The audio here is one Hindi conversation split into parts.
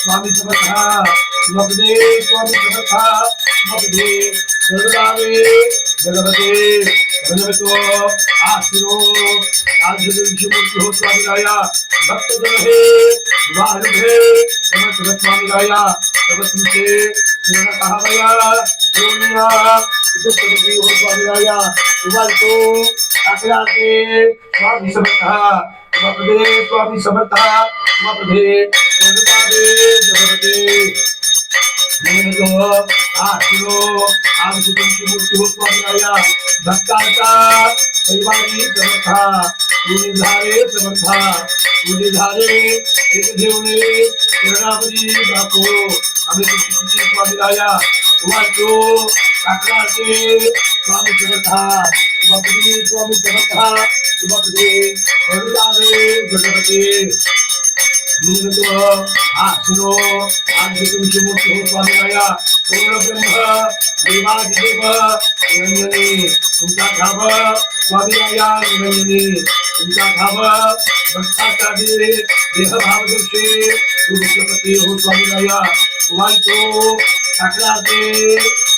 स्वामी समर्थ मगदे स्वामी समर्थ मगदे सर्वदावे जगवते भगवतो आशिरो आदिविषमूर्ति हो स्वामी राया भक्त जन हे वाहरुभे समर्थ स्वामी राया तब तुमसे शिरण कहावया योनिया दुष्टपति हो स्वामी राया वाटो काकराजे स्वामी समर्थ समपदे स्वामी समर्था समपदे समपदे जगपते नमो आशिरो आशिरो की मूर्ति भक्ताचा परिवारी समर्था। गुरुधारे समर्था गुरुधारे एक देवने चरणापदी बापो अमित स्वामी आया वाचो काकाके त्वं जगतः त्वमपि त्वं जगतः त्वमपि हरुदावे जगते नुगतो आसुरो आदिकं सुमुखो स्वामिनाय पूर्णब्रह्म देवादिदेव निरञ्जने कुण्ठाधाव स्वामिनाय निरञ्जने कुण्ठाधाव भक्ताचार्ये देहभावदर्शे गुरुप्रपति हो स्वामिनाय कुमान्तो सकलाते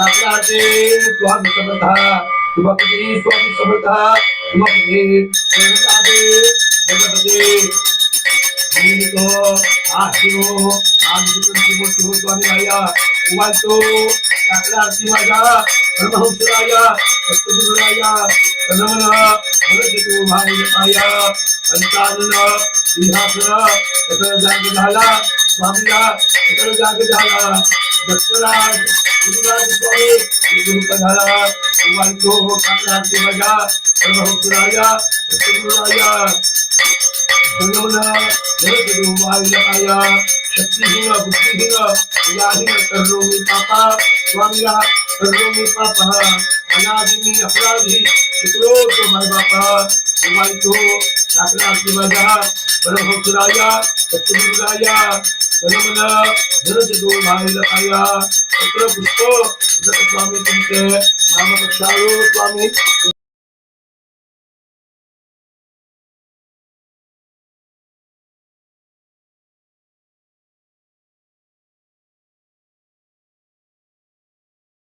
साम्राज्ये स्वामी समर्था भगवती स्वामी समर्था भगवती प्रेमदादे भगवती तो आशिरो आदित्य मूर्ति हो स्वामी भैया उमातो साम्राज्य माया ब्रह्महुत्राया सत्पुरुषाया नमः भगवतो भावनाया अंतानन सिंहासन तत्र जागदाला स्वामी तत्र जागदाला दत्तराज अनादिनी अपराधी शिकलो तो माय बापा तुम्हारी तो साकरा की मज़ा परमहंसराया सत्यगुरुराया जनमन ಕಲಿಮಲ ಧನಜಗೋ ಮಾಹಿಲತಾಯ ಅತ್ರ ಪುಷ್ಟೋ ಸ್ವಾಮಿ ಚಿಂತೆ ನಾಮಕಕ್ಷಾಯೋ ಸ್ವಾಮಿ